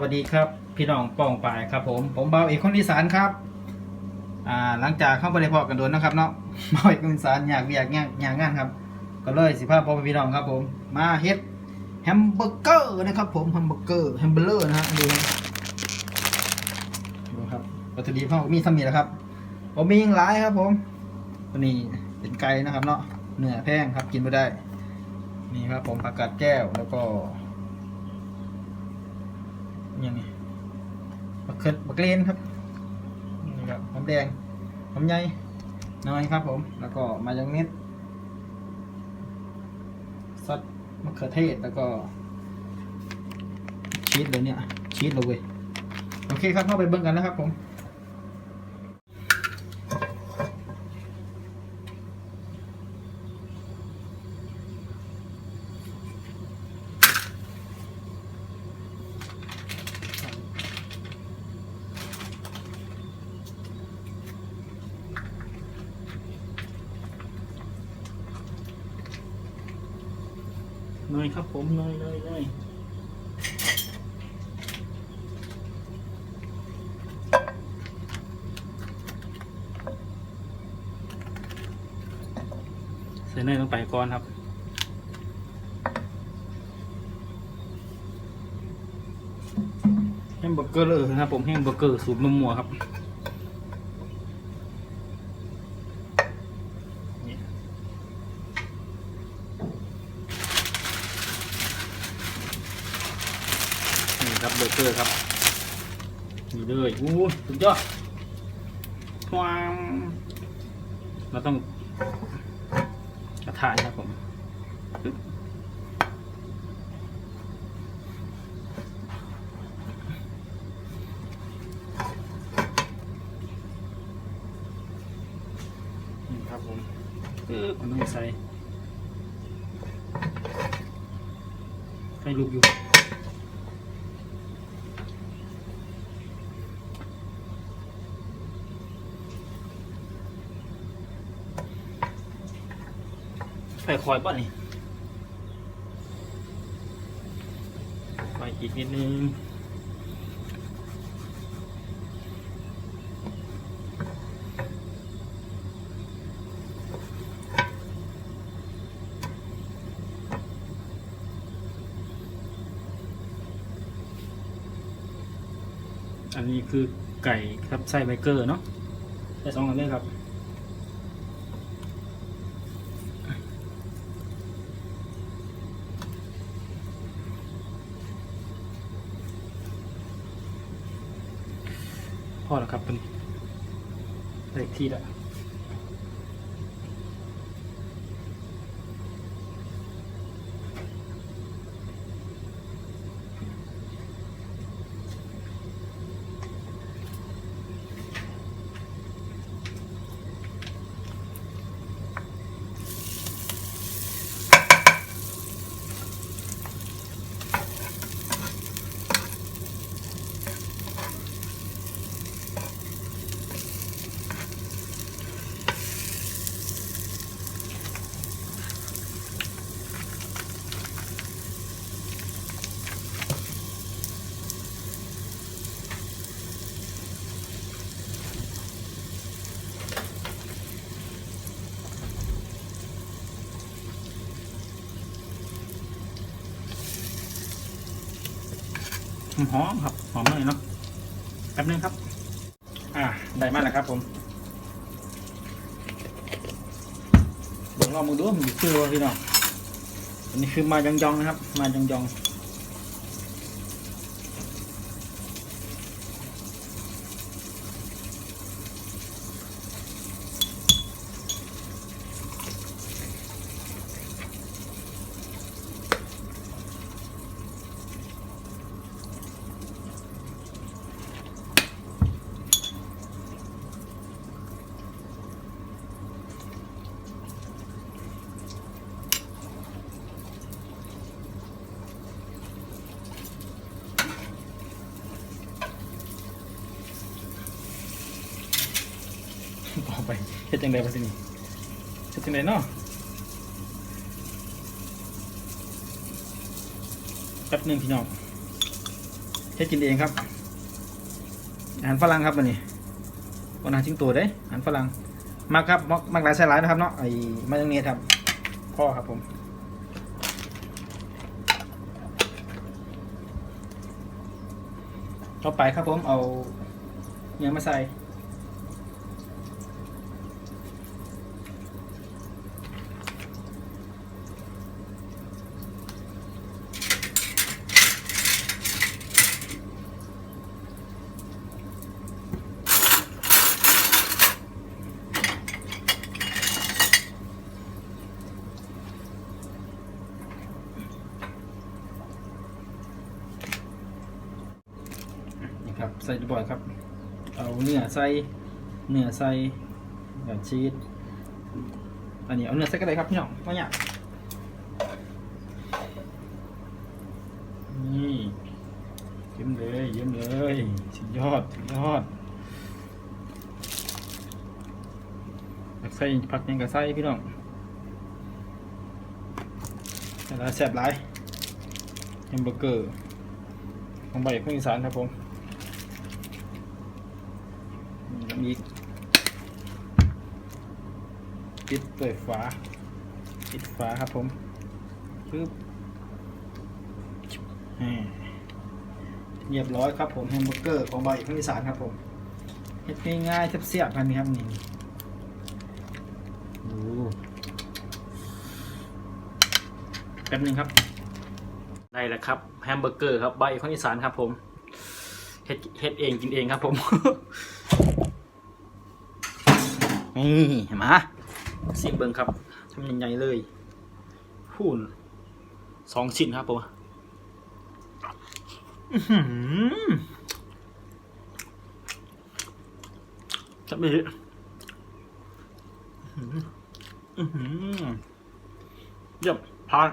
วัสดีครับ พี่น้องป้องปายครับ ผมผมเบาเอกคนอีสานครับอ่าหลังจากเข้าไปในพอกันโดนนะครับเนาะเบาเอกคนอีสานอยากเวียกอยากอยากงานครับ ก็เลยสิพาพ่อแม่พี่น้องครับ ผม มาเฮ็ดแฮมเบอร์เกอร์นะครับ ผมแฮมเบอร์เกอร์แฮมเบอร์เลอร์นะฮะดูดูครับวัตถุดิบเขามีสมีแล้วครับ ผมมีอย่างหลายครับ ผมตัวนี้เป็นไก่นะครับ เนาะเนื้อแพงครับกินไม่ได้ นี่ครับ ผมผักกาดแก้วแล้วก็ ยังไงบักเคิดบักเลนครับนี่ครับหอมแดงหอมใหญ่น้อยครับผม แล้วก็มายองเนสซอสมะเขือเทศแล้วก็ ชีสเลยเนี่ยชีสเลยโอเคครับเข้าไปเบิ้งกันนะครับผม เนยครับผมเนยเนยเนยใส่เนยลงไปก่อนครับแฮมเบอร์เกอร์เลยนะครับผมแฮมเบอร์เกอร์สูตรนมมัวครับ ครับเบอร์เกอร์ครับนี่เลยอู้สุดยอดความเราต้องกระทะนะครับผมปึ๊บนี่ครับผมปึ๊บมันต้องใส่ไฟลุกอยู่ คอยป่ะนี่ไฟอีกนิดนึงอันนี้คือไก่ครับไส้ไบเกอร์เนาะได้สองอันเลยครับ อแล้วครับเป็นเลขที่ละ หอมครับ หอมเลยเนาะแป๊บนึงครับ อ่าได้มาแล้วครับ ผมเดี๋ยวลองมาดูว่ามันคือว่าพี่น้องอันนี้คือมายองๆนะครับ มายองๆ ต่อไปเฮ็ดจังได๋บ่สินี่เฮ็ดจังไดเนาะแป๊บนึงพี่น้องเฮ็ดกินเองครับ อาหารฝรั่งครับวันนี้วันอาหารจิ้งตัวเด้อาหารฝรั่งมากครับมักมักหลายใส่หลายนะครับเนาะไอ้มายองเนสครับพ่อครับผมต่อไปครับผมเอาเนื้อมาใส่ ใส่บ่อยครับ เอาเนื้อใส่เนื้อใส่แบบชีสอันนี้เอาเนื้อใส่ก็ได้ครับพี่น้องไม่ยากนี่เยิ้มเลยเยิ้มเลยสุดยอดสุดยอดใส่ผักยังกับใส่พี่น้องแต่ละแซ่บหลายแฮมเบอร์เกอร์ของใบของอีสานครับผม มีอีกปิดเปิดฝาปิดฝาครับผมปึ๊บเรียบร้อยครับผมแฮมเบอร์เกอร์ของใบของอีสานครับผมเฮ็ดง่ายๆเสียบๆกันนี่ครับนี่ดูแป๊บนึงครับได้แล้วครับแฮมเบอร์เกอร์ครับใบของอีสานครับผมเฮ็ดเฮ็ดเองกินเองครับผม นี่เห็นไหมซิมเบิงครับทำใหญ่ๆเลยพูนสองชิ้นครับผมอื้อหือจับไปเลยอื้อหืออื้อหือเยี่ยมผ่าน